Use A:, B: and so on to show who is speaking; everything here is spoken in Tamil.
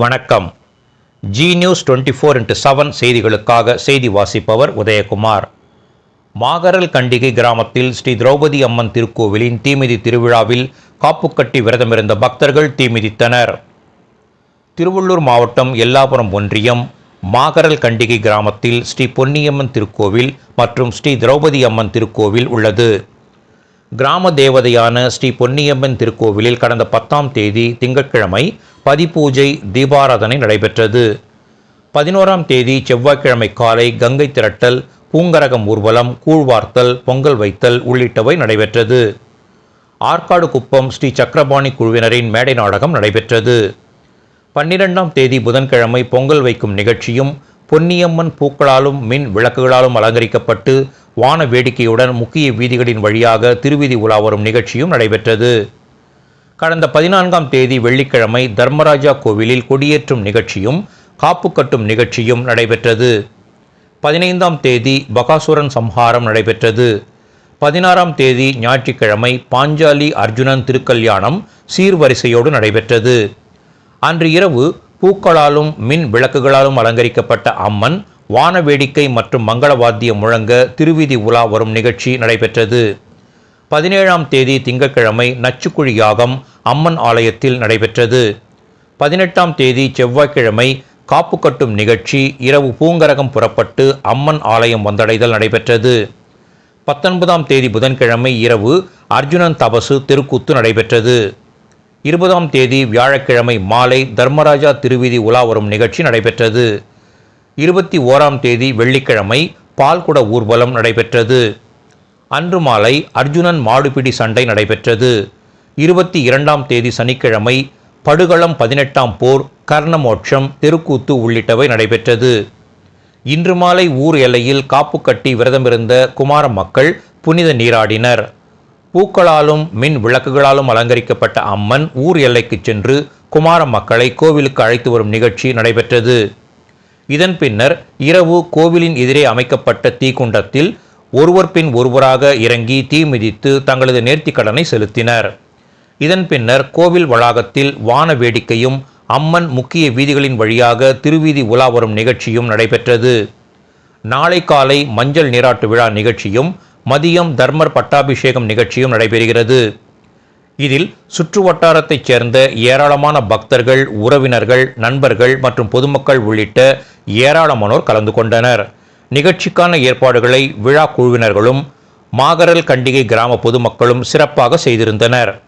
A: வணக்கம். Zee news twenty four into seven செய்திகளுக்காக செய்தி வாசிப்பவர் உதயகுமார். மாகரல் கண்டிகை கிராமத்தில் ஸ்ரீ திரௌபதி அம்மன் திருக்கோவிலின் தீமிதி திருவிழாவில் காப்புக்கட்டி விரதமிருந்த பக்தர்கள் தீமிதித்தனர். திருவள்ளூர் மாவட்டம் எல்லாபுரம் ஒன்றியம் மாகரல் கண்டிகை கிராமத்தில் ஸ்ரீ பொன்னியம்மன் திருக்கோவில் மற்றும் ஸ்ரீ திரௌபதி அம்மன் திருக்கோவில் உள்ளது. கிராம தேவதையான ஸ்ரீ பொன்னியம்மன் திருக்கோவிலில் கடந்த பத்தாம் தேதி திங்கட்கிழமை பதிபூஜை தீபாராதனை நடைபெற்றது. பதினோராம் தேதி செவ்வாய்க்கிழமை காலை கங்கை திரட்டல் பூங்கரகம் ஊர்வலம் கூழ்வார்த்தல் பொங்கல் வைத்தல் உள்ளிட்டவை நடைபெற்றது. ஆற்காடு குப்பம் ஸ்ரீ சக்கரபாணி குழுவினரின் மேடை நாடகம் நடைபெற்றது. பன்னிரெண்டாம் தேதி புதன்கிழமை பொங்கல் வைக்கும் நிகழ்ச்சியும் பொன்னியம்மன் பூக்களாலும் மின் விளக்குகளாலும் அலங்கரிக்கப்பட்டு வான வேடிக்கையுடன் முக்கிய வீதிகளின் வழியாக திருவீதி உலா வரும் நிகழ்ச்சியும் நடைபெற்றது. கடந்த பதினான்காம் தேதி வெள்ளிக்கிழமை தர்மராஜா கோவிலில் கொடியேற்றும் நிகழ்ச்சியும் காப்பு கட்டும் நிகழ்ச்சியும் நடைபெற்றது. பதினைந்தாம் தேதி பகாசுரன் சம்ஹாரம் நடைபெற்றது. பதினாறாம் தேதி ஞாயிற்றுக்கிழமை பாஞ்சாலி அர்ஜுனன் திருக்கல்யாணம் சீர்வரிசையோடு நடைபெற்றது. அன்று இரவு பூக்களாலும் மின் விளக்குகளாலும் அலங்கரிக்கப்பட்ட அம்மன் வான வேடிக்கை மற்றும் மங்களவாத்தியம் முழங்க திருவீதி உலா வரும் நிகழ்ச்சி நடைபெற்றது. பதினேழாம் தேதி திங்கட்கிழமை நச்சுக்குழி யாகம் அம்மன் ஆலயத்தில் நடைபெற்றது. பதினெட்டாம் தேதி செவ்வாய்க்கிழமை காப்பு கட்டும் நிகழ்ச்சி இரவு பூங்கரகம் புறப்பட்டு அம்மன் ஆலயம் வந்தடைதல் நடைபெற்றது. பத்தொன்பதாம் தேதி புதன்கிழமை இரவு அர்ஜுனன் தபசு தெருக்கூத்து நடைபெற்றது. இருபதாம் தேதி வியாழக்கிழமை மாலை தர்மராஜா திருவீதி உலா வரும் நிகழ்ச்சி நடைபெற்றது. இருபத்தி ஓராம் தேதி வெள்ளிக்கிழமை பால்குட ஊர்வலம் நடைபெற்றது. அன்று மாலை அர்ஜுனன் மாடுபிடி சண்டை நடைபெற்றது. இருபத்தி இரண்டாம் தேதி சனிக்கிழமை படுகளம் பதினெட்டாம் போர் கர்ணமோட்சம் தெருக்கூத்து உள்ளிட்டவை நடைபெற்றது. இன்று மாலை ஊர் எல்லையில் காப்பு கட்டி விரதமிருந்த குமார மக்கள் புனித நீராடினர். பூக்களாலும் மின் விளக்குகளாலும் அலங்கரிக்கப்பட்ட அம்மன் ஊர் எல்லைக்கு சென்று குமார மக்களை கோவிலுக்கு அழைத்து வரும் நிகழ்ச்சி நடைபெற்றது. இதன் பின்னர் இரவு கோவிலின் எதிரே அமைக்கப்பட்ட தீக்குண்டத்தில் ஒருவர் பின் ஒருவராக இறங்கி தீ மிதித்து தங்களது நேர்த்திக்கடனை செலுத்தினர். இதன் பின்னர் கோவில் வளாகத்தில் வான வேடிக்கையும் அம்மன் முக்கிய வீதிகளின் வழியாக திருவீதி உலா வரும் நிகழ்ச்சியும் நடைபெற்றது. நாளை காலை மஞ்சள் நீராட்டு விழா நிகழ்ச்சியும் மதியம் தர்மர் பட்டாபிஷேகம் நிகழ்ச்சியும் நடைபெறுகிறது. இதில் சுற்று வட்டாரத்தைச் சேர்ந்த ஏராளமான பக்தர்கள் உறவினர்கள் நண்பர்கள் மற்றும் பொதுமக்கள் உள்ளிட்ட ஏராளமானோர் கலந்து கொண்டனர். நிகழ்ச்சிக்கான ஏற்பாடுகளை விழா குழுவினர்களும் மாகரல் கண்டிகை கிராம பொதுமக்களும் சிறப்பாக செய்திருந்தனர்.